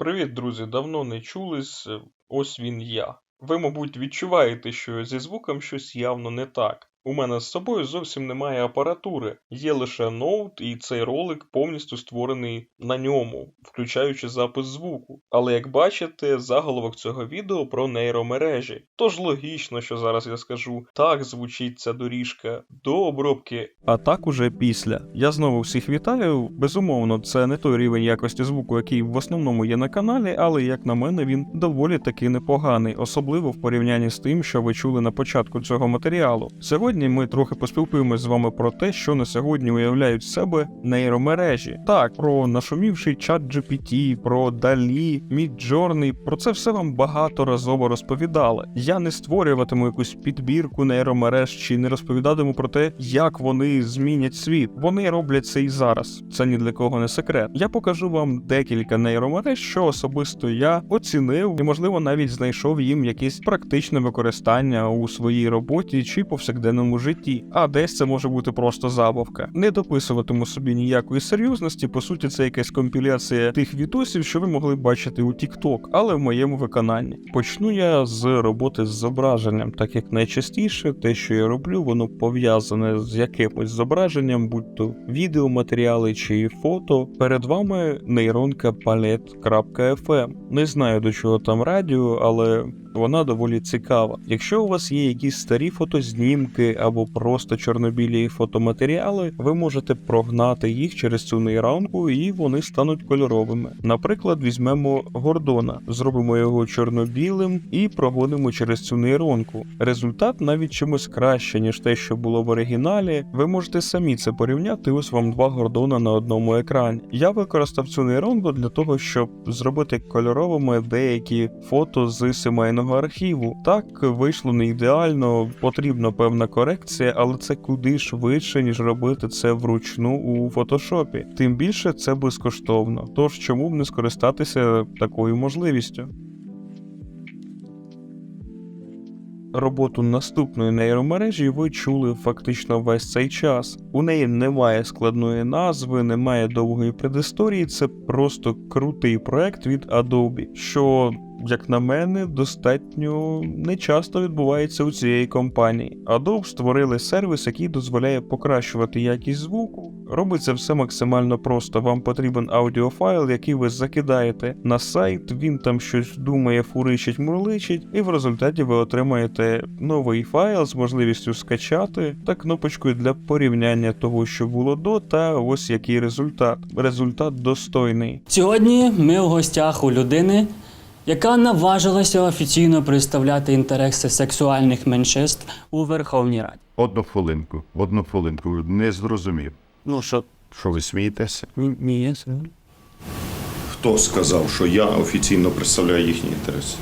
Привіт, друзі! Давно не чулись. е, Ось він я. Ви, мабуть, відчуваєте, що зі звуком щось явно не так. У мене з собою зовсім немає апаратури, є лише ноут, і цей ролик повністю створений на ньому, включаючи запис звуку. Але як бачите, заголовок цього відео про нейромережі. Тож логічно, що зараз я скажу так звучить ця доріжка до обробки а так уже після. Я знову всіх вітаю. Безумовно, це не той рівень якості звуку, який в основному є на каналі, але як на мене, він доволі таки непоганий, особливо в порівнянні з тим, що ви чули на початку цього матеріалу. Сьогодні ми трохи поспілкуємось з вами про те, що на сьогодні уявляють себе нейромережі. Так, про нашумівший чат GPT, про Далі, Midjourney, про це все вам багаторазово розповідали. Я не створюватиму якусь підбірку нейромереж чи не розповідатиму про те, як вони змінять світ. Вони роблять це і зараз. Це ні для кого не секрет. Я покажу вам декілька нейромереж, що особисто я оцінив і, можливо, навіть знайшов їм якесь практичне використання у своїй роботі чи повсякденному житті. А десь це може бути просто забавка. Не дописуватиму собі ніякої серйозності. По суті, це якась компіляція тих відосів, що ви могли бачити у TikTok, але в моєму виконанні. Почну я з роботи з зображенням, так як найчастіше те, що я роблю, воно пов'язане з якимось зображенням, будь то відеоматеріали чи фото. Перед вами нейронка Palette.fm. Не знаю до чого там радіо, але вона доволі цікава. Якщо у вас є якісь старі фотознімки або просто чорнобілі фотоматеріали, ви можете прогнати їх через цю нейронку і вони стануть кольоровими. Наприклад, візьмемо Гордона, зробимо його чорно-білим і прогонимо через цю нейронку. Результат навіть чимось краще, ніж те, що було в оригіналі. Ви можете самі це порівняти. Ось вам два Гордона на одному екрані. Я використав цю нейронку для того, щоб зробити кольоровими деякі фото з сімейного архіву. Так вийшло не ідеально, потрібна певна корекція, але це куди швидше, ніж робити це вручну у фотошопі. Тим більше це безкоштовно. Тож чому б не скористатися такою можливістю? Роботу наступної нейромережі ви чули фактично весь цей час. У неї немає складної назви, немає довгої предісторії. Це просто крутий проект від Adobe, що, як на мене, достатньо нечасто відбувається у цієї компанії. Adobe створили сервіс, який дозволяє покращувати якість звуку. Робиться все максимально просто. Вам потрібен аудіофайл, який ви закидаєте на сайт. Він там щось думає, фуричить, мурличить, і в результаті ви отримаєте новий файл з можливістю скачати та кнопочкою для порівняння того, що було до, та ось який результат. Результат достойний. Сьогодні ми у гостях у людини, яка наважилася офіційно представляти інтереси сексуальних меншинств у Верховній Раді. Одну хвилинку, одну хвилинку, не зрозумів. Ну що, Що ви смієтеся? ні, ні, Хто сказав, що я офіційно представляю їхні інтереси?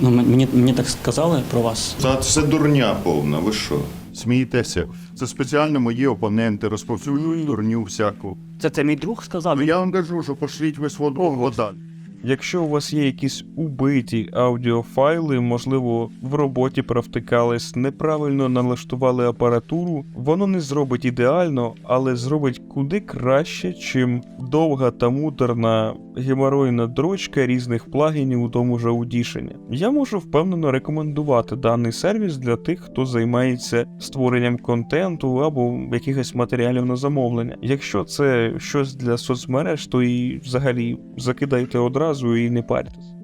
ну мені, мені так сказали про вас. Та це дурня повна, ви що? Смієтеся? Це спеціально мої опоненти розповсюджують дурню всяку. Це це мій друг сказав. Ну я вам кажу, що пошліть ви свого далі. Якщо у вас є якісь убиті аудіофайли, можливо, в роботі провтикались, неправильно налаштували апаратуру, воно не зробить ідеально, але зробить куди краще, чим довга та муторна геморойна дрочка різних плагінів у тому же Audition. Я можу впевнено рекомендувати даний сервіс для тих, хто займається створенням контенту або якихось матеріалів на замовлення. Якщо це щось для соцмереж, то і взагалі закидайте одразу і не парьтесь.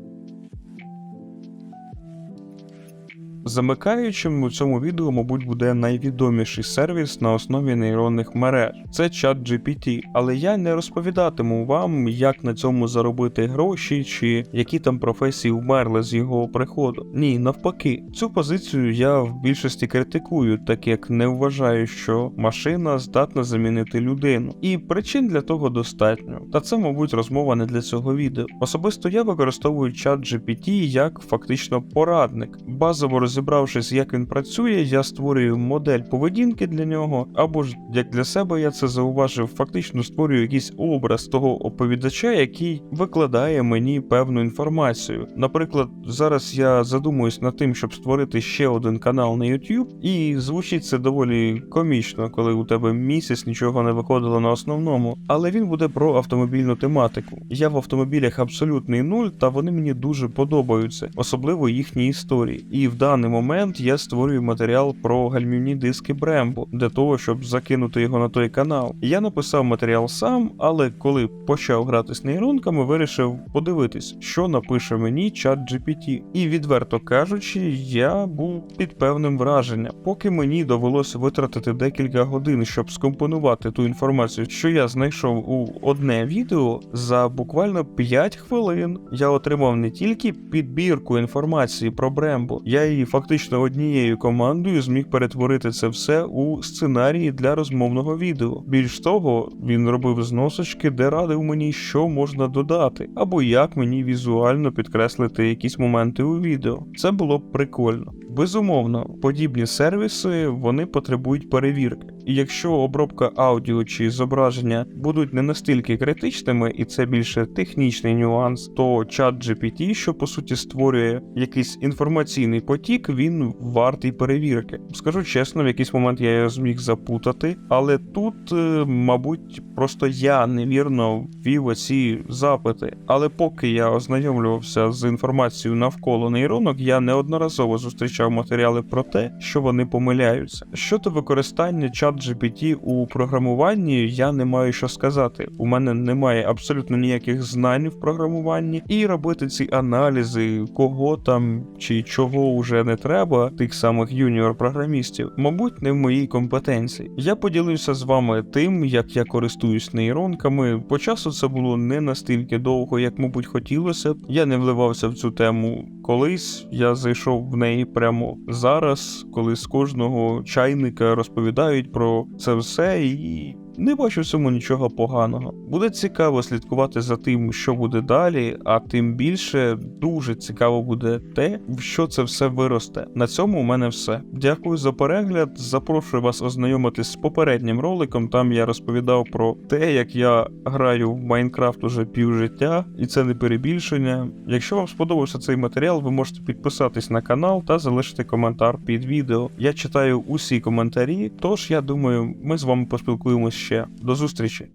Замикаючим у цьому відео, мабуть, буде найвідоміший сервіс на основі нейронних мереж. Це чат GPT, але я не розповідатиму вам, як на цьому заробити гроші чи які там професії вмерли з його приходу. Ні, навпаки, цю позицію я в більшості критикую, так як не вважаю, що машина здатна замінити людину. І причин для того достатньо. Та це, мабуть, розмова не для цього відео. Особисто я використовую чат GPT як фактично порадник, базово розібравшись, як він працює, я створюю модель поведінки для нього, або ж як для себе я це зауважив, фактично створюю якийсь образ того оповідача, який викладає мені певну інформацію. Наприклад, зараз я задумуюсь над тим, щоб створити ще один канал на YouTube, і звучить це доволі комічно, коли у тебе місяць нічого не виходило на основному, але він буде про автомобільну тематику. Я в автомобілях абсолютний нуль, та вони мені дуже подобаються, особливо їхні історії. І в даний момент я створюю матеріал про гальмівні диски Brembo для того, щоб закинути його на той канал. Я написав матеріал сам, але коли почав грати з нейронками, вирішив подивитись, що напише мені чат GPT. І відверто кажучи, я був під певним враженням, поки мені довелося витратити декілька годин, щоб скомпонувати ту інформацію, що я знайшов у одне відео за буквально 5 хвилин. Я отримав не тільки підбірку інформації про Брембо, я її фактично однією командою зміг перетворити це все у сценарії для розмовного відео. Більш того, він робив зносочки, де радив мені, що можна додати, або як мені візуально підкреслити якісь моменти у відео. Це було б прикольно. Безумовно, подібні сервіси вони потребують перевірки. Якщо обробка аудіо чи зображення будуть не настільки критичними, і це більше технічний нюанс, то чат GPT, що по суті створює якийсь інформаційний потік, він вартий перевірки. Скажу чесно, в якийсь момент я його зміг запутати, але тут, е, мабуть, просто я невірно ввів оці запити. Але поки я ознайомлювався з інформацією навколо нейронок, я неодноразово зустрічав матеріали про те, що вони помиляються. Щодо використання чат GPT у програмуванні, я не маю що сказати. У мене немає абсолютно ніяких знань в програмуванні, і робити ці аналізи, кого там чи чого вже не треба, тих самих юніор-програмістів, мабуть, не в моїй компетенції. Я поділився з вами тим, як я користуюсь нейронками. По часу це було не настільки довго, як, мабуть, хотілося. Я не вливався в цю тему колись. Я зайшов в неї прямо зараз, коли з кожного чайника розповідають про це все і. Не бачу в цьому нічого поганого. Буде цікаво слідкувати за тим, що буде далі, а тим більше дуже цікаво буде те, в що це все виросте. На цьому у мене все. Дякую за перегляд. Запрошую вас ознайомитись з попереднім роликом. Там я розповідав про те, як я граю в Майнкрафт уже півжиття, і це не перебільшення. Якщо вам сподобався цей матеріал, ви можете підписатись на канал та залишити коментар під відео. Я читаю усі коментарі, тож я думаю, ми з вами поспілкуємось ще. До зустрічі!